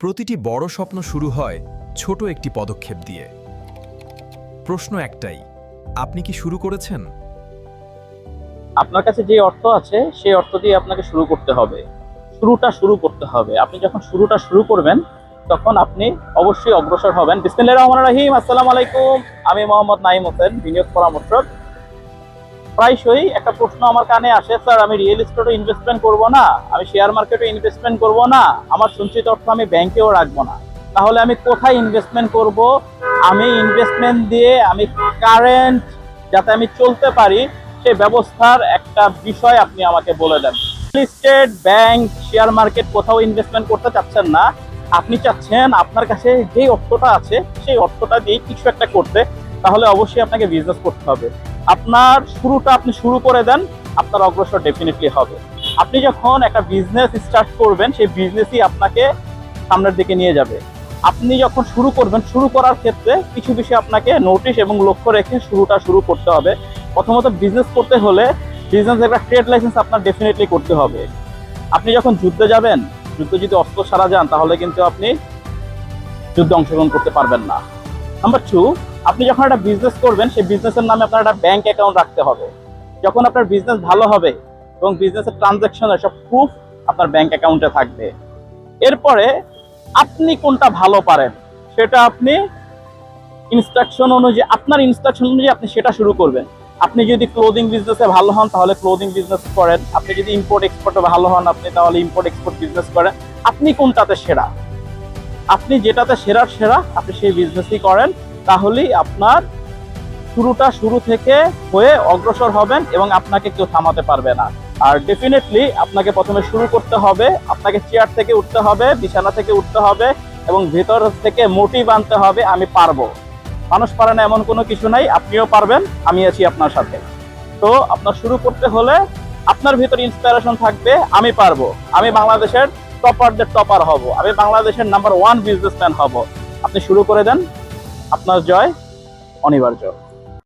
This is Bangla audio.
প্রতিটি বড় স্বপ্ন শুরু হয় ছোট একটি পদক্ষেপ দিয়ে। প্রশ্ন একটাই, আপনি কি শুরু করেছেন? আপনার কাছে যে অর্থ আছে, সেই অর্থ দিয়ে আপনাকে শুরু করতে হবে। শুরুটা শুরু করতে হবে। আপনি যখন শুরুটা শুরু করবেন, তখন আপনি অবশ্যই অগ্রসর হবেন। বিসমিল্লাহির রহমানির রহিম। আসসালামু আলাইকুম। আমি মোহাম্মদ নাইম হোসেন, বিনিয়োগ পরামর্শক। প্রায়শই একটা প্রশ্ন আমার কানে আসে, স্যার, আমি রিয়েল এস্টেটে ইনভেস্টমেন্ট করব না, আমি শেয়ার মার্কেটে ইনভেস্টমেন্ট করব না, আমার সঞ্চিত অর্থ আমি ব্যাংকেও রাখব না। তাহলে আমি কোথায় ইনভেস্টমেন্ট করব? আমি ইনভেস্টমেন্ট দিয়ে আমি কারেন্ট যাতে আমি চলতে পারি সেই ব্যবস্থার একটা বিষয় আপনি আমাকে বলে দেন। লিস্টেড ব্যাংক শেয়ার মার্কেট কোথাও ইনভেস্টমেন্ট করতে চাচ্ছেন না। আপনি চাচ্ছেন আপনার কাছে যে অর্থটা আছে, সেই অর্থটা দিয়ে কিছু একটা করতে, তাহলে অবশ্যই আপনাকে বিজনেস করতে হবে। আপনার শুরুটা আপনি শুরু করে দেন, আপনার অগ্রসর ডেফিনেটলি হবে। আপনি যখন একটা বিজনেস স্টার্ট করবেন, সেই বিজনেসই আপনাকে সামনের দিকে নিয়ে যাবে। আপনি যখন শুরু করবেন, শুরু করার ক্ষেত্রে কিছু বিষয় আপনাকে নোটিশ এবং লক্ষ্য রেখে শুরুটা শুরু করতে হবে। প্রথমত বিজনেস করতে হলে বিজনেস একটা ট্রেড লাইসেন্স আপনার ডেফিনেটলি করতে হবে। আপনি যখন যুদ্ধে যাবেন, যুদ্ধে যদি অস্ত্র সারা যান, তাহলে কিন্তু আপনি যুদ্ধে অংশগ্রহণ করতে পারবেন না। নাম্বার টু আপনি যখন একটা বিজনেস করবেন, সেই বিজনেসের নামে আপনার একটা ব্যাংক অ্যাকাউন্ট রাখতে হবে। যখন আপনার বিজনেস ভালো হবে এবং বিজনেসের ট্রানজ্যাকশনের সব প্রুফ আপনার ব্যাংক অ্যাকাউন্টে থাকবে। এরপরে আপনি কোনটা ভালো পারেন, সেটা আপনি ইনস্ট্রাকশন অনুযায়ী, আপনার ইনস্ট্রাকশন অনুযায়ী আপনি সেটা শুরু করবেন। আপনি যদি ক্লোদিং বিজনেসে ভালো হন, তাহলে ক্লোদিং বিজনেস করেন। আপনি যদি ইম্পোর্ট এক্সপোর্টে ভালো হন আপনি, তাহলে ইম্পোর্ট এক্সপোর্ট বিজনেস করেন। আপনি কোনটাতে সেরা? আপনি যেটাতে সেরার সেরা, আপনি সেই বিজনেসই করেন। তাহলেই আপনার শুরুটা শুরু থেকে হয়ে অগ্রসর হবেন এবং আপনাকে কেউ থামাতে পারবে না। আর ডেফিনেটলি আপনাকে প্রথমে শুরু করতে হবে, আপনাকে চেয়ার থেকে উঠতে হবে, বিছানা থেকে উঠতে হবে এবং ভেতর থেকে মোটিভ আনতে হবে, আমি পারব। মানুষ পারে না এমন কোনো কিছু নাই, আপনিও পারবেন, আমি আছি আপনার সাথে। তো আপনার শুরু করতে হলে আপনার ভিতর ইন্সপিরেশন থাকবে, আমি পারব। আমি বাংলাদেশের টপারদের টপার হব, আমি বাংলাদেশের নাম্বার ওয়ান বিজনেসম্যান হব। আপনি শুরু করে দেন আপনার জয় অনিবার্য।